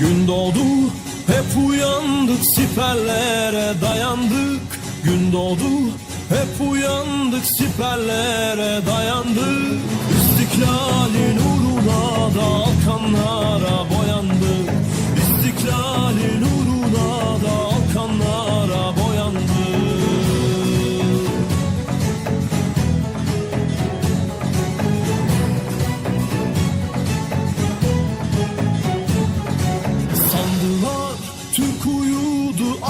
Gün doğdu hep uyandık siperlere dayandık. Gün doğdu hep uyandık siperlere dayandık. İstiklalin uğruna